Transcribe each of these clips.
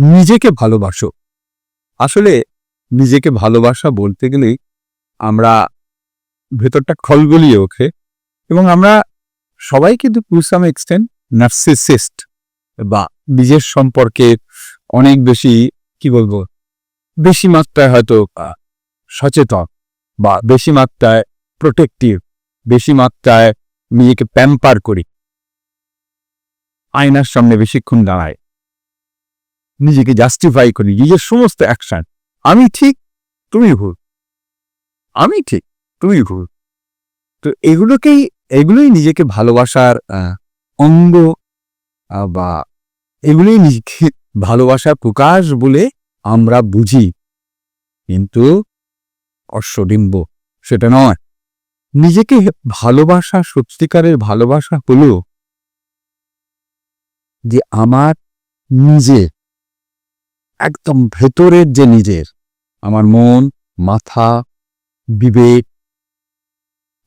নিজেকে ভালোবাসো। আসলে নিজেকে ভালোবাসা বলতে গেলেই আমরা ভেতরটা খলগলিয়ে ওঠে এবং আমরা সবাই কিন্তু টু সাম এক্সটেন্ট নার্সিসিস্ট বা নিজের সম্পর্কে অনেক বেশি, কি বলব, বেশি মাত্রায় হয়তো সচেতন বা বেশি মাত্রায় প্রোটেক্টিভ বেশি মাত্রায় নিজেকে প্যাম্পার করি। আয়নার সামনে বেশিক্ষণ দাঁড়ায়। নিজেকে জাস্টিফাই করি, নিজের সমস্ত অ্যাকশন আমি ঠিক তুমি ভুল। আমি ঠিক তুমি ভুল। তো এগুলোকেই, এগুলোই নিজেকে ভালোবাসার অঙ্গ বা এগুলোই নিজেকে ভালোবাসার প্রকাশ বলে আমরা বুঝি। কিন্তু অশ্বডিম্ব, সেটা নয়। নিজেকে ভালোবাসা, সত্যিকারের ভালোবাসা হলো যে আমার নিজে একদম ভেতরের যে নিজের, আমার মন, মাথা, বিবেক,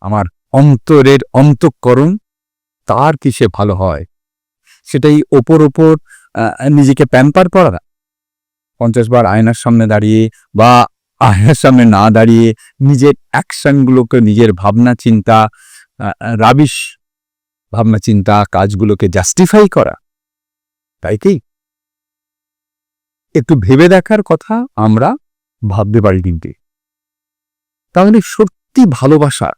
আমার অন্তরের অন্তঃকরণ, তার কিসে ভালো হয়? সেটাই ওপর ওপর নিজেকে প্যাম্পার করা পঞ্চাশ বার আয়নার সামনে দাঁড়িয়ে বা আয়নার সামনে না দাঁড়িয়ে নিজের অ্যাকশনগুলোকে নিজের ভাবনা চিন্তা রাবিশ ভাবনা চিন্তা কাজগুলোকে জাস্টিফাই করা। তাই কি? একটু ভেবে দেখার কথা আমরা ভাবতে পারি কিন্তু তাহলে সত্যি ভালোবাসা,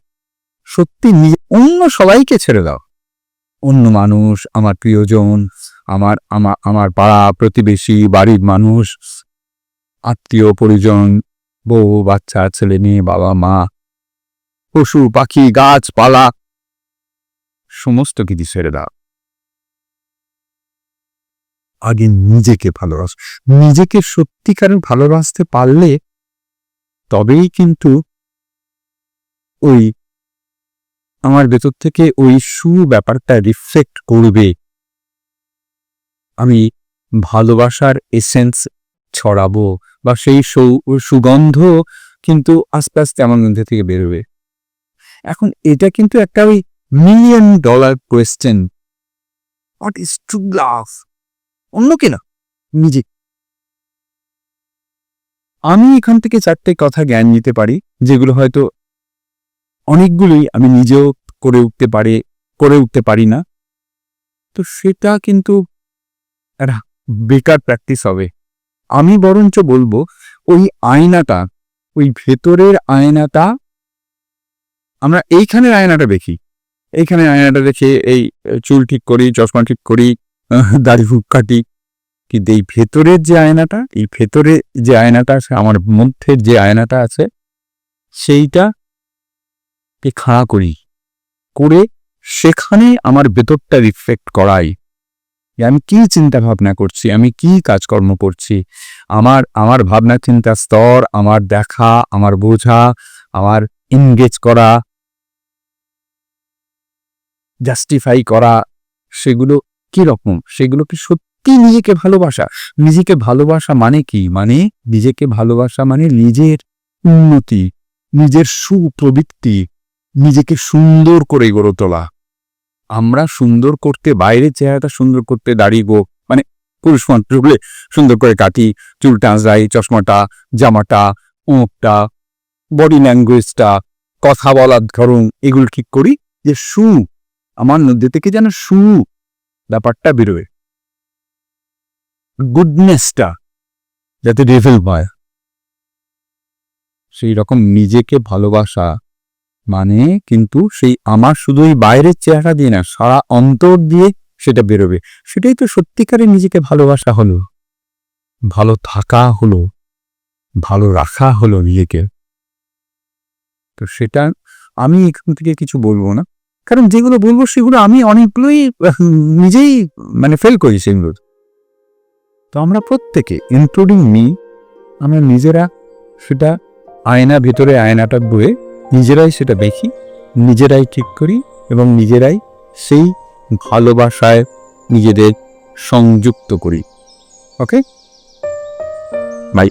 সত্যি নিজে অন্য সবাইকে ছেড়ে দাও। অন্য মানুষ, আমার প্রিয়জন, আমার আমার আমার পাড়া প্রতিবেশী, বাড়ির মানুষ, আত্মীয়, পরিজন, বউ, বাচ্চা, ছেলে মেয়ে, বাবা, মা, পশু, পাখি, গাছপালা, সমস্ত কিছু ছেড়ে দাও। আগে নিজেকে ভালোবাস, নিজেকে সত্যিকারের ভালোবাসতে পারলে তবেই কিন্তু ওই আমার ভেতর থেকে ওই সু ব্যাপারটা রিফ্লেক্ট করবে। আমি ভালোবাসার এসেন্স ছড়াবো বা সেই সৌ- সুগন্ধ কিন্তু আস্তে আস্তে আমার মধ্যে থেকে বেরোবে। এখন এটা কিন্তু একটা ওই million dollar question what is to love অন্য কে না নিজে। আমি এখান থেকে চারটে কথা জ্ঞান নিতে পারি, যেগুলো হয়তো অনেকগুলোই আমি নিজেও করে উঠতে পারি, করে উঠতে পারি না। তো সেটা কিন্তু একটা বেকার প্র্যাকটিস হবে। আমি বরঞ্চ বলব, ওই আয়নাটা, ওই ভেতরের আয়নাটা, আমরা এইখানের আয়নাটা দেখি। এইখানে আয়নাটা দেখে এই চুল ঠিক করি, চশমা ঠিক করি দাড়ি ফুক কাটি। কিন্তু এই ভেতরের যে আয়নাটা, এই ভেতরে যে আয়নাটা আছে, আমার মধ্যে যে আয়নাটা আছে, সেইটা খাড়া করি, করে সেখানে আমার ভেতরটা রিফ্লেক্ট করাই। আমি কি চিন্তা ভাবনা করছি, আমি কি কাজকর্ম করছি, আমার আমার ভাবনা চিন্তা স্তর, আমার দেখা, আমার বোঝা, আমার এনগেজ করা জাস্টিফাই করা, সেগুলো কি রকম? সেগুলো কি সত্যি নিজেকে ভালোবাসা। নিজেকে ভালোবাসা মানে কি? মানে নিজেকে ভালোবাসা মানে নিজের উন্নতি, নিজের সুপ্রবৃত্তি, নিজেকে সুন্দর করে গড়ে তোলা। আমরা সুন্দর করতে, বাইরের চেহারাটা সুন্দর করতে দাঁড়িয়ে গো মানে পুরুষ মানুষ হলে সুন্দর করে কাটি, চুল টাঁচাই চশমাটা, জামাটা মুখটা বডি ল্যাঙ্গুয়েজটা কথা বলার ধরুন, এগুলো ঠিক করি যে সু, আমার মধ্যে থেকে যেন সু ব্যাপারটা বেরোয়। গুডনেসটা যাতে রিভেল হয়। সেই রকম নিজেকে ভালোবাসা মানে কিন্তু সেই আমার শুধু এই বাইরের চেহারা দিয়ে না, সারা অন্তর দিয়ে সেটা বেরোবে। সেটাই তো সত্যিকারের নিজেকে ভালোবাসা হলো। ভালো থাকা হলো, ভালো রাখা হলো নিজেকে। তো সেটা আমি এখান থেকে কিছু বলব না। কারণ যেগুলো বলব সেগুলো আমি অনেকগুলোই নিজেই মানে ফেল করি সেগুলো তো আমরা প্রত্যেকে ইনক্লুডিং মি আমরা নিজেরা সেটা আয়না ভেতরে আয়নাটা বয়ে নিজেরাই সেটা দেখি, নিজেরাই ঠিক করি এবং নিজেরাই সেই ভালোবাসায় নিজেদের সংযুক্ত করি। Okay bye